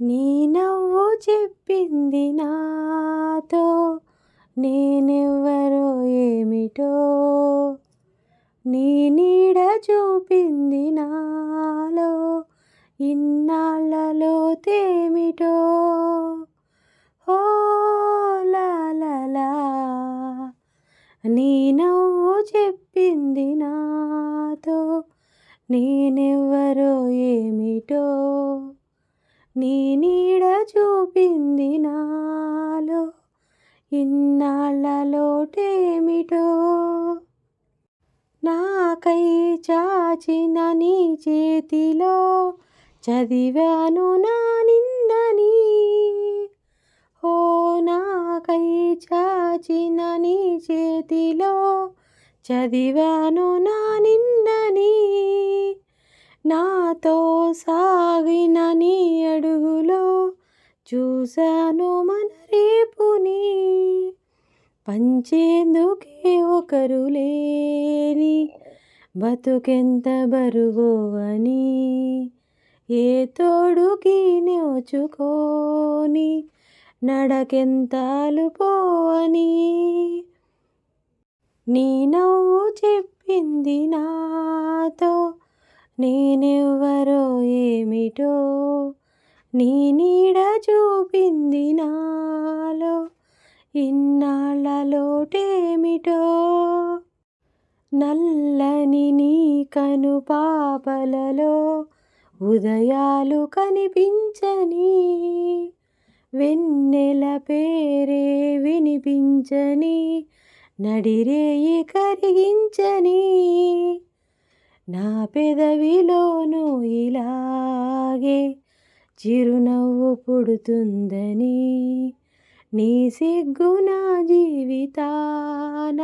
నీ నవ్వు చెప్పింది నాతో నేనెవ్వరో ఏమిటో. నీ నీడ చూపింది నాలో ఇన్నాళ్ళలో తేమిటో. ఓ లా నీ నవ్వు చెప్పింది నాతో నేనెవ్వరో ఏమిటో. నీ నీడ చూపింది నాలో ఇన్నాళ్ళలోటేమిటో నాకై చాచిన నీ చేతిలో చదివాను నా నిన్నని. ఓ నాకై చాచిన నీ చేతిలో చదివాను నా నిన్నని. నాతో సాగిన చూశాను మన రేపుని. పంచేందుకే ఒకరు లేని బతుకెంత బరువో అని. ఏ తోడుకి నోచుకోని నడకెంత అలుపో అని. నీ నవ్వు చెప్పింది నాతో నేనెవ్వరో ఏమిటో. నీ నీడ చూపింది నాలో ఇన్నాళ్ళ లోటేమిటో నల్లని నీ కను పాపలలో ఉదయాలు కనిపించని వెన్నెల పేరే వినిపించని నడిరేయి కరిగించని నా పెదవిలోనూ ఇలాగే చిరునవ్వు పుడుతుందని నీ సిగ్గు నా జీవితాన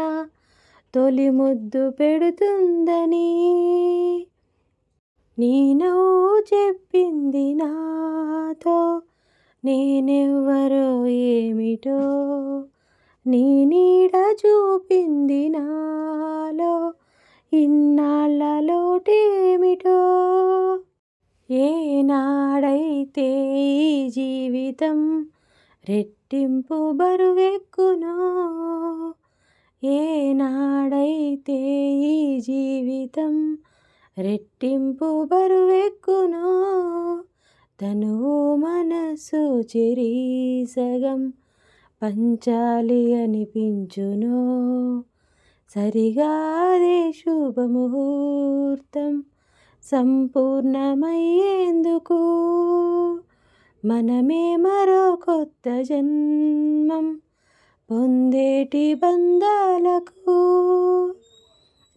తొలి ముద్దు పెడుతుందని నేను చెప్పింది నాతో నేనెవ్వరో ఏమిటో నీ నీడ చూపింది నాలో ఇన్నాళ్ళ లోటేమిటో ఏనాడైతే ఈ జీవితం రెట్టింపు బరువెక్కునో ఏనాడైతే ఈ జీవితం రెట్టింపు బరువెక్కునో తనువు మనసు చెరీసగం పంచాలి అనిపించునో. సరిగా అదే శుభముహూర్తం సంపూర్ణమయ్యేందుకు. మనమే మరో కొత్త జన్మం పొందేటి బంధాలకు.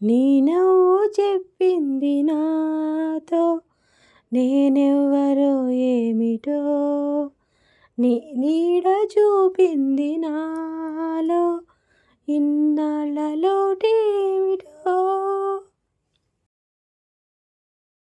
నీ నవ్వు చెప్పింది నాతో నేనెవ్వరో ఏమిటో. నీ నీడ చూపింది నాలో